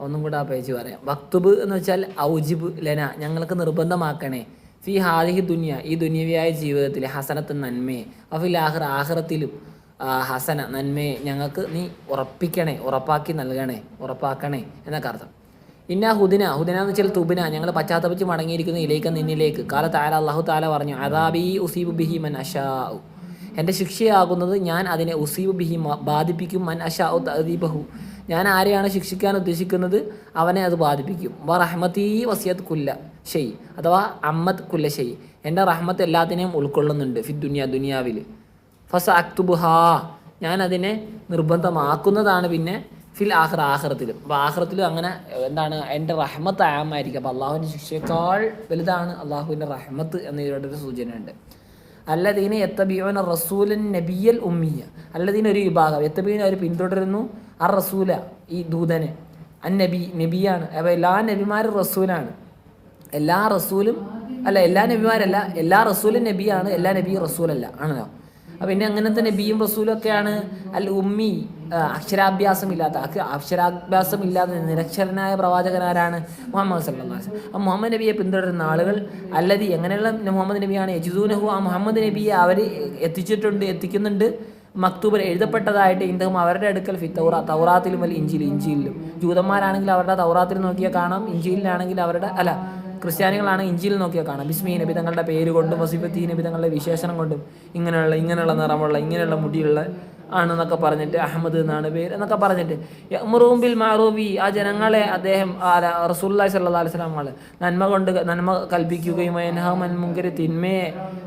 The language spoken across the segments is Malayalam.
ഒന്നും കൂടെ ആ പേജ് പറയാം. വക്തുബ് എന്ന് വെച്ചാൽ ഔജിബ് ലന. ഞങ്ങൾക്ക് നിർബന്ധമാക്കണേ. ഫി ഹാദിഹി ദുനിയ ഈ ദുനിയവിയായ ജീവിതത്തിൽ ഹസനത്ത് നന്മയെ അഫിൽ ആഹ്റ ആഹ്റത്തിലും ഹസന നന്മയെ ഞങ്ങൾക്ക് നീ ഉറപ്പിക്കണേ ഉറപ്പാക്കി നൽകണേ ഉറപ്പാക്കണേ എന്നൊക്കെ അർത്ഥം. ഇന്ന ഹുദിന ഹുദിന എന്ന് വെച്ചാൽ തുബിന. ഞങ്ങൾ പശ്ചാത്തപിച്ച് മടങ്ങിയിരിക്കുന്ന ഇലേക്ക് നിന്നിലേക്ക്. കാല താല അള്ളാഹു താല പറഞ്ഞു അദാബി ഉസീബ് ബിഹി മൻ അഷാ എന്റെ ശിക്ഷയാകുന്നത് ഞാൻ അതിനെ ഉസീബ് ബിഹി ബാധിപ്പിക്കും. മൻ അഷാ തദീബഹു ഞാൻ ആരെയാണ് ശിക്ഷിക്കാൻ ഉദ്ദേശിക്കുന്നത്? അവനെ അത് ബാധിപ്പിക്കും. വ റഹ്മത്തീ വസിയത് കുല്ല ഷെയ്. അഥവാ അമ്മത്ത് കുല്ല ഷെയ്. എന്റെ റഹ്മത്ത് എല്ലാത്തിനെയും ഉൾക്കൊള്ളുന്നുണ്ട് ഫി ദുനിയ ദുനിയാവിൽ ഫസ അക്തുബുഹാ. ഞാൻ അതിനെ നിർബന്ധമാക്കുന്നതാണ് പിന്നെ ഫിൽ ആഹ്റ ആഹ്റത്തിലും. അപ്പോൾ ആഹ്റത്തിലും അങ്ങനെ എന്താണ് എന്റെ റഹ്മത്ത് ആമായിരിക്കും അപ്പോൾ അള്ളാഹുവിന്റെ ശിക്ഷയേക്കാൾ വലുതാണ് അള്ളാഹുവിന്റെ റഹ്മത്ത് എന്നതിലൂടെ ഒരു സൂചനയുണ്ട്. അല്ലദീന എത്തബിയോന റസൂലൻ നബിയൽ ഉമ്മിയ. അല്ലദീന ഒരു വിഭാഗം. എത്തബീന അവർ പിന്തുടരുന്നു. ആ റസൂല ഈ ദൂതനെ. അൻ നബി നബിയാണ്. അപ്പോൾ എല്ലാ നബിമാരും റസൂലാണ്. എല്ലാ റസൂലും അല്ല എല്ലാ നബിമാരല്ല. എല്ലാ റസൂലും നബിയാണ്. എല്ലാ നബിയും റസൂലല്ല. ആണല്ലോ. അപ്പം പിന്നെ അങ്ങനത്തെ നബിയും റസൂലും ഒക്കെയാണ് അൽ ഉമ്മി. ആ, അക്ഷരാഭ്യാസം ഇല്ലാത്ത അക്ഷരാഭ്യാസം ഇല്ലാത്ത നിരക്ഷരനായ പ്രവാചകനാരാണ് മുഹമ്മദ് വസല്ലം. അപ്പം മുഹമ്മദ് നബിയെ പിന്തുടരുന്ന ആളുകൾ അല്ലതി എങ്ങനെയുള്ള മുഹമ്മദ് നബിയാണ് യജുദൂനഹു ആ മുഹമ്മദ് നബിയെ അവർ എത്തിച്ചിട്ടുണ്ട് എത്തിക്കുന്നുണ്ട്. മക്തൂബർ എഴുതപ്പെട്ടതായിട്ട് ഇന്ദഹും അവരുടെ അടുക്കൽ ഫി തൗറ തൗറാത്തിലും അല്ല ഇഞ്ചിയിൽ ഇഞ്ചിയിലും ജൂതന്മാരാണെങ്കിൽ അവരുടെ തൗറാത്തിൽ നോക്കിയാൽ കാണാം ഇഞ്ചിയിലാണെങ്കിൽ അവരുടെ അല്ല ക്രിസ്ത്യാനികളാണ് ഇഞ്ചിയിൽ നോക്കിയാൽ കാണാം. ബിസ്മി നബി തങ്ങളുടെ പേര് കൊണ്ടും വസിഫത്തി നബി തങ്ങളുടെ വിശേഷണം കൊണ്ടും ഇങ്ങനെയുള്ള ഇങ്ങനെയുള്ള നിറമുള്ള ഇങ്ങനെയുള്ള മുടിയുള്ള ആണെന്നൊക്കെ പറഞ്ഞിട്ട് അഹമ്മദ് എന്നാണ് പേര് എന്നൊക്കെ പറഞ്ഞിട്ട്. ബിൽ മാറൂബി ആ ജനങ്ങളെ അദ്ദേഹം റസൂല്ലായി സല്ലാ അലിസ്ലാം നന്മ കൊണ്ട് നന്മ കൽപ്പിക്കുകയും വയൻഹാമൻ മുങ്കര് തിന്മയെ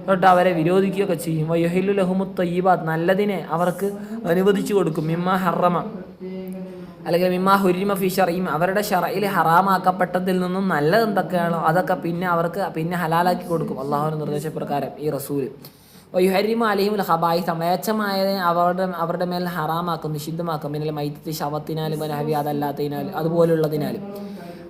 തൊട്ട് അവരെ വിരോധിക്കുകയൊക്കെ ചെയ്യും. വയ്യഹിലു ലഹുമു തയ്യബാത്ത് നല്ലതിനെ അവർക്ക് അനുവദിച്ചു കൊടുക്കും. മിമ്മ ഹറമ അല്ലെങ്കിൽ മിമ്മ ഹുരിമ ഫി ഷറയും അവരുടെ ഷറയിൽ ഹറാമാക്കപ്പെട്ടതിൽ നിന്നും നല്ലത് എന്തൊക്കെയാണോ അതൊക്കെ പിന്നെ അവർക്ക് പിന്നെ ഹലാലാക്കി കൊടുക്കും. അള്ളാഹുവിന്റെ നിർദ്ദേശപ്രകാരം ഈ റസൂൽ. വയുഹരിമ അലിഹിമുൽ ഹബായി സമേച്ഛമായതിനെ അവരുടെ അവരുടെ മേൽ ഹറാമാക്കും നിഷിദ്ധമാക്കും. പിന്നെ മൈത്തി ശവത്തിനാലും ഹവി അതല്ലാത്തതിനാലും അതുപോലുള്ളതിനാലും.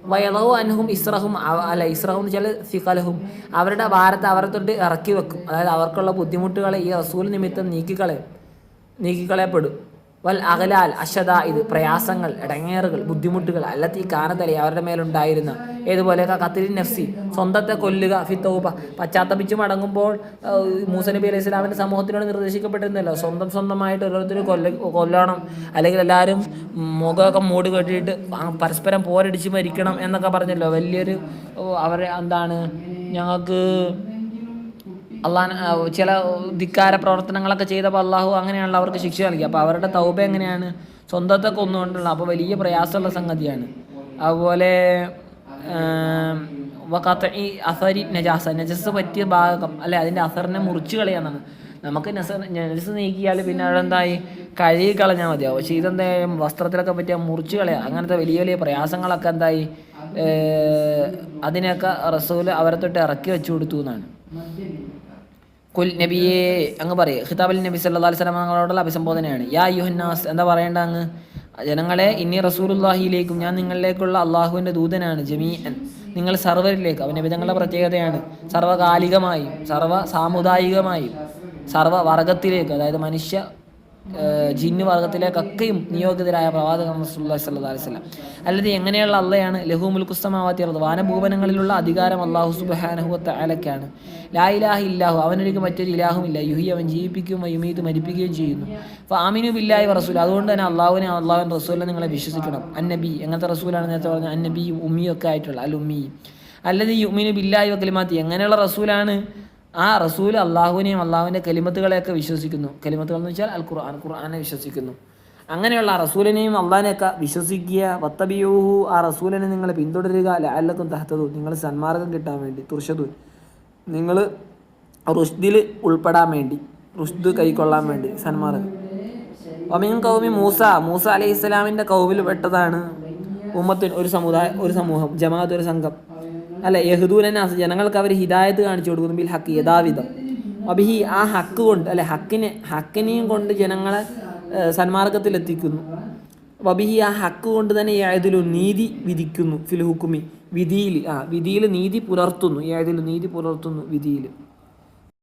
വയറോ അൻഹും ഇസ്രഹും അല്ല ഇസ്രഹും എന്ന് വെച്ചാൽ ഫിഖലഹും. അവരുടെ ഭാരത്തെ അവരെ തൊട്ട് ഇറക്കി വെക്കും അതായത് അവർക്കുള്ള ബുദ്ധിമുട്ടുകളെ ഈ റസൂൽ നിമിത്തം നീക്കിക്കളയും നീക്കിക്കളയപ്പെടും. വൽ അകലാൽ അശദ ഇത് പ്രയാസങ്ങൾ ഇടങ്ങേറുകൾ ബുദ്ധിമുട്ടുകൾ അല്ലത്തി കാനതലി അവരുടെ മേലുണ്ടായിരുന്ന. ഏതുപോലെ കത്തിരി നഫ്സി സ്വന്തത്തെ കൊല്ലുക ഫിത്തൗബ പശ്ചാത്തപിച്ച് മടങ്ങുമ്പോൾ മൂസ നബി അലൈഹി സ്വലാമിന്റെ സമൂഹത്തിനോട് നിർദ്ദേശിക്കപ്പെട്ടിരുന്നല്ലോ. സ്വന്തം സ്വന്തമായിട്ട് ഓരോരുത്തർ കൊല്ല കൊല്ലണം. അല്ലെങ്കിൽ എല്ലാവരും മുഖമൊക്കെ മൂടി കെട്ടിയിട്ട് പരസ്പരം പോരടിച്ച് മരിക്കണം എന്നൊക്കെ പറഞ്ഞല്ലോ. വലിയൊരു അവരെ എന്താണ് ഞങ്ങൾക്ക് അള്ളാഹ് ചില ധിക്കാര പ്രവർത്തനങ്ങളൊക്കെ ചെയ്തപ്പോൾ അള്ളാഹു അങ്ങനെയാണല്ലോ അവർക്ക് ശിക്ഷ നൽകി അപ്പോൾ അവരുടെ തൗബ എങ്ങനെയാണ്? സ്വന്തത്തെ കൊന്നുകൊണ്ടുള്ള അപ്പോൾ വലിയ പ്രയാസമുള്ള സംഗതിയാണ്. അതുപോലെ ഈ അസരി നജാസ നജസ് പറ്റിയ ഭാഗം അല്ലെ അതിന്റെ അസറിനെ മുറിച്ച് കളയാന്നാണ്. നമുക്ക് നസ നജസ് നീക്കിയാൽ പിന്നെ അവിടെന്തായി കഴുകി കളഞ്ഞാൽ മതിയാവും. പക്ഷേ ഇതെന്തായാലും വസ്ത്രത്തിലൊക്കെ പറ്റിയ മുറിച്ച് കളയാം. അങ്ങനത്തെ വലിയ വലിയ പ്രയാസങ്ങളൊക്കെ എന്തായി? അതിനൊക്കെ റസൂൽ അവരെ തൊട്ട് ഇറക്കി വെച്ചു കൊടുത്തു എന്നാണ്. കുൽ നബിയെ അങ്ങ് പറയേ. ഖിതാബ് നബി സല്ലാ അലൈഹി സ്വലം തങ്ങളോടുള്ള അഭിസംബോധനയാണ്. യാ യുഹന്നാസ് എന്താ പറയേണ്ട അങ്ങ്? ജനങ്ങളെ ഇനി റസൂലുല്ലാഹിയിലേക്കും ഞാൻ നിങ്ങളിലേക്കുള്ള അള്ളാഹുവിന്റെ ദൂതനാണ് ജമീഅൻ. നിങ്ങൾ സർവരിലേക്ക് അവൻ നബിതങ്ങളുടെ പ്രത്യേകതയാണ്. സർവകാലികമായും സർവ സാമുദായികമായും സർവ വർഗത്തിലേക്ക് അതായത് മനുഷ്യ ജിന്ന് വർഗത്തിലേക്കൊക്കെയും നിയോഗിതരായ പ്രവാചകൻ റസൂലുള്ളാഹി സ്വല്ലല്ലാഹി അലൈഹി വസല്ലം. അല്ലാതെ എങ്ങനെയുള്ള അള്ളയാണ്? ലഹു മുൽക്കുസ്തമാവാത്തി അർദ്. വാനഭൂപനങ്ങളിലുള്ള അധികാരം അള്ളാഹു സുബ്ഹാനഹു വതആലക്കാണ് ലാ ഇലാഹ ഇല്ലാഹു. അവനൊരിക്ക് മറ്റൊരു ഇലാഹുമില്ല യുഹി അവൻ ജീവിപ്പിക്കുകയും യുമീത് മരിപ്പിക്കുകയും ചെയ്യുന്നു. അപ്പോൾ ആമിനു ബില്ലാഹി റസൂൽ അതുകൊണ്ട് തന്നെ അള്ളാഹുവിനെ അള്ളാഹുവിൻ റസൂലിനെ നിങ്ങളെ വിശ്വസിക്കണം. അന്നബി. എങ്ങനത്തെ റസൂലാണ് നേരത്തെ പറഞ്ഞ അന്നബി ഉമ്മിയൊക്കെ ആയിട്ടുള്ള അൽ ഉമ്മി. അല്ലത് യുമിനു ബില്ലാഹി വക്കലിമാത്തി എങ്ങനെയുള്ള റസൂലാണ്? ആ റസൂൽ അള്ളാഹുവിനെയും അള്ളാഹുവിന്റെ കലിമത്തുകളെയൊക്കെ വിശ്വസിക്കുന്നു. കലിമത്തുകൾ എന്ന് വെച്ചാൽ അൽ ഖുർആൻ ഖുർആനെ വിശ്വസിക്കുന്നു. അങ്ങനെയുള്ള റസൂലിനെയും അള്ളാഹിനെയൊക്കെ വിശ്വസിക്കുക. വത്തബിയൂഹു ആ റസൂലിനെ നിങ്ങൾ പിന്തുടരുക. അല്ലക്കും തഹത്തതു നിങ്ങൾ സന്മാർഗം കിട്ടാൻ വേണ്ടി തുർഷതു നിങ്ങൾ റുഷ്ദിൽ ഉൾപ്പെടാൻ വേണ്ടി റുഷ്ദ് കൈക്കൊള്ളാൻ വേണ്ടി സന്മാർഗം. ഒമീൻ കൗമി മൂസ. മൂസ അലൈഹി ഇസ്ലാമിന്റെ കൗമിൽ പെട്ടതാണ് ഉമ്മത്തിൻ ഒരു സമുദായം ഒരു സമൂഹം ജമാഅത്ത് ഒരു സംഘം. അല്ല യഹദൂലനാസ് ജനങ്ങൾക്ക് അവർ ഹിദായത്ത് കാണിച്ചു കൊടുക്കുന്നു ബിൽ ഹക്ക് യഥാവിധം. അബിഹി ആ ഹക്ക് കൊണ്ട് അല്ലെ ഹക്കിനെ ഹക്കിനെയും കൊണ്ട് ജനങ്ങളെ സന്മാർഗത്തിലെത്തിക്കുന്നു. വബിഹി ആ ഹക്ക് കൊണ്ട് തന്നെ ഏതിലു നീതി വിധിക്കുന്നു ഫിൽ ഹുക്കുമി വിധിയിൽ ആ വിധിയിൽ നീതി പുലർത്തുന്നു ഏതിലു നീതി പുലർത്തുന്നു വിധിയിൽ.